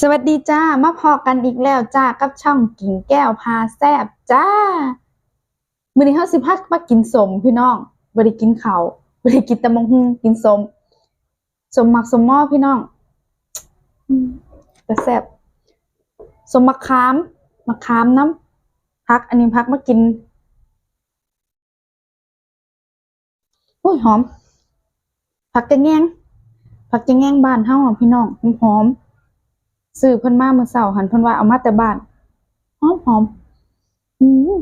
สวัสดีจ้า มาพอกันอีกแล้วจ้า กับช่องกิ่งแก้วพาแซบจ้า มื้อนี้เฮาสิพักมากินสมพี่น้องบ่ได้กินข้าวบ่ได้กินต่มงหุงกินสมสมมักสมหม้อพี่น้องแต่แซบสมมะขามมะขามน้ำพัก อันนี้พักมากินโอ้ยหอม ผักจะแงงผักจะแงงบ้านเฮาอะพี่น้องหอม ซื้อเพิ่นมาเมื่อเช้าหันเพิ่นว่าเอามาแต่บ้านหอมหอมอืม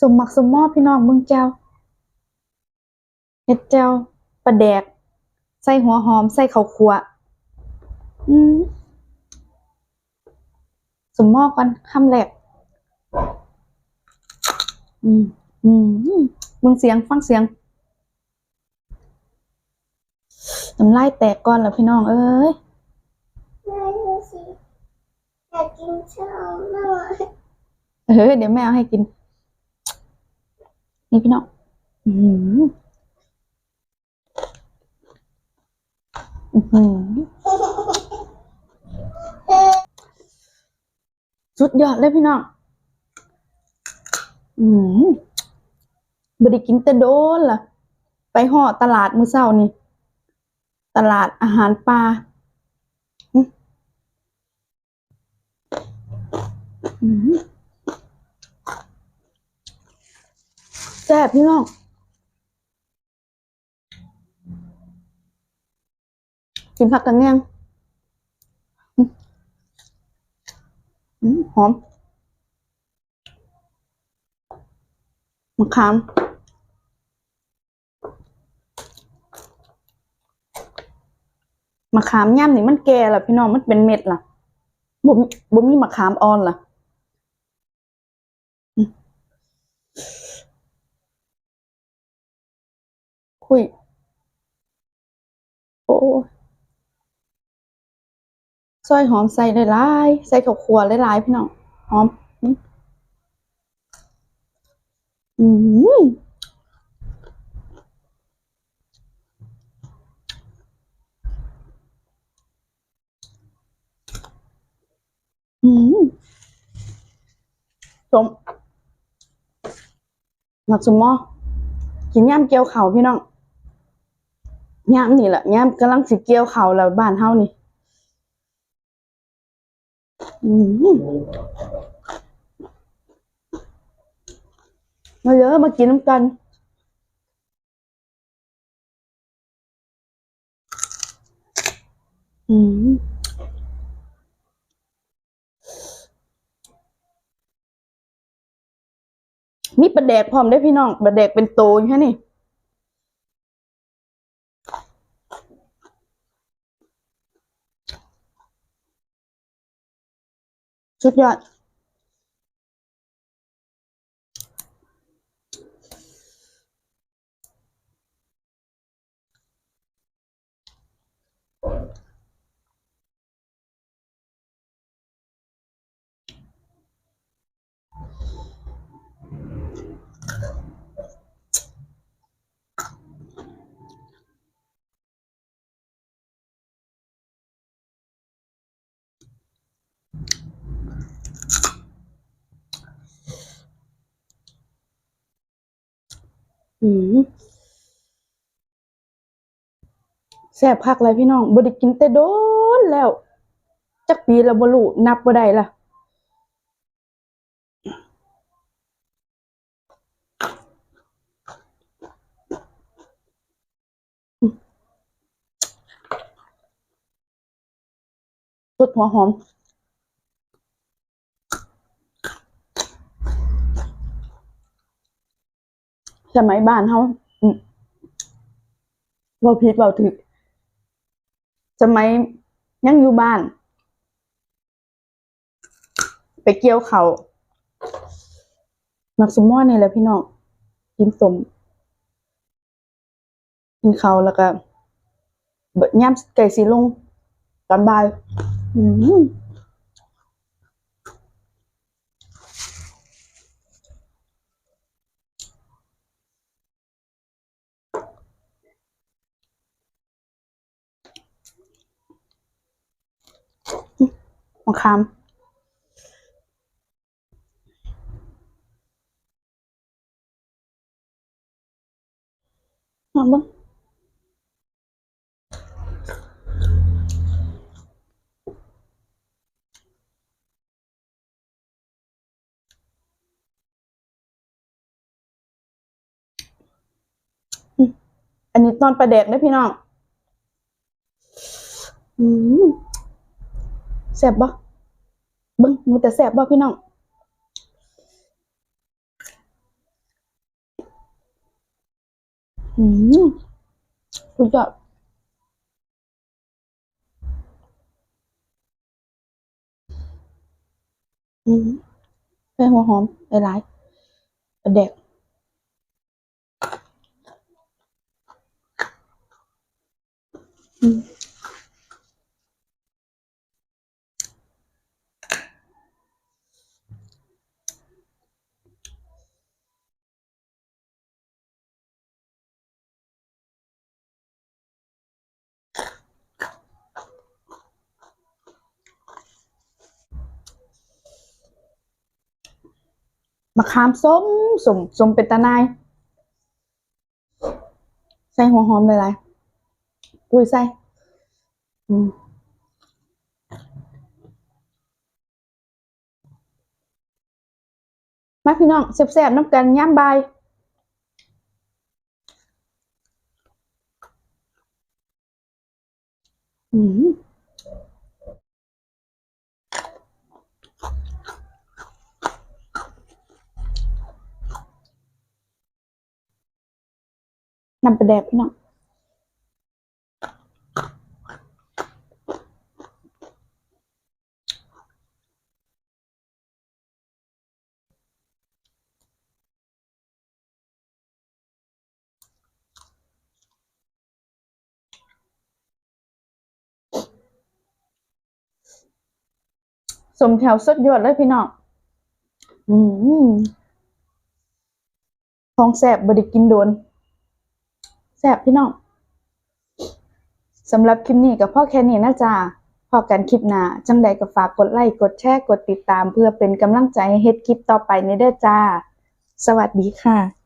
สมมักสมมอพี่น้องเมืองเจ้าเฮ็ดเจ้าปลาแดก ใส่หัวหอม ใส่ข้าวคั่วอืมสมมอก่อนคำแรกอืมอืมเบิ่งเสียงฟังเสียงน้ำลายแตกก่อนแล้วพี่น้องเอ้ย แม่ดูสิอยา กินชามมากเออเดี๋ยวแม่เอาให้กิน นี่พี่น้องอือหืออือหือสุดยอดเลยพี่น้อง อืมบไดิกินแต่โดนล่ะ ไปห่อตลาดมือเช้านี่ ตลาดอาหารปลาอืมอืม แซ่บพี่น้องกินผักกันยังหอมมะขามมะขามย่ำนี่มันแก่ล่ะพี่น้องมันเป็นเม็ดล่ะบ่มีบ่มีมะขามอ่อนล่ะ คุย โอ้ซอยหอมใส่หลายๆใส่ข้าวคั่วหลายๆพี่น้องหอม อืมอืมอืมสมหมักสมมอกินย่ำเกี๊ยวเขาพี่น้อง ย่ามนี่แหละย่ามกำลังสิเกี่ยวเขาแล้วบ้านเฮานี่มาเยอะมากินน้ำกันอืมมีปลาแดกพร้อมได้พี่น้องปลาแดกเป็นโตอยู่แค่นี่ สุ อืมแซ่บคักเลยพี่น้องบ่ได้กินแต่โดนแล้วจักปีล้วบ่รู้นับบ่ได้ละสุดหัวหอม สมัยบ้านเฮาเว้าผิดเว้าถูกสมัยยังอยู่บ้าน ไปเกี่ยวเขาวมักสมม่อนี่แหละพี่น้องกินสมกินเขาแล้วก็เบิดย่ำไก่สีลงตอนบ่าย อืม มะขามมาบิ่งอันนี้ตอนประเด็กนะพี่น้อง อืม แซ่บบ่บิ่งมือแต่แซ่บบ่พี่น้องอืมสุดยอดอืมใส่หัวหอมหลายๆเด็กอืม มะขามส้มสมสมเป็นตะนาย ใส่หัวหอมเลยไรอุ้ยใส่อืมมาพี่น้องแซ่บๆน้ำกันย่ำบายอืม นำไปแดกพี่น้องสมแถวสุดยอดเลยพี่น้องอืมของแสบบดิกินโดน แสบพี่น้องสำหรับคลิปนี้กับพ่อแค่นี้นะจ๊ะพอกันคลิปหน้าจังใดก็ฝากกดไลค์กดแชร์กดติดตาม เพื่อเป็นกำลังใจให้เฮ็ดคลิปต่อไปในเด้อจ้า สวัสดีค่ะ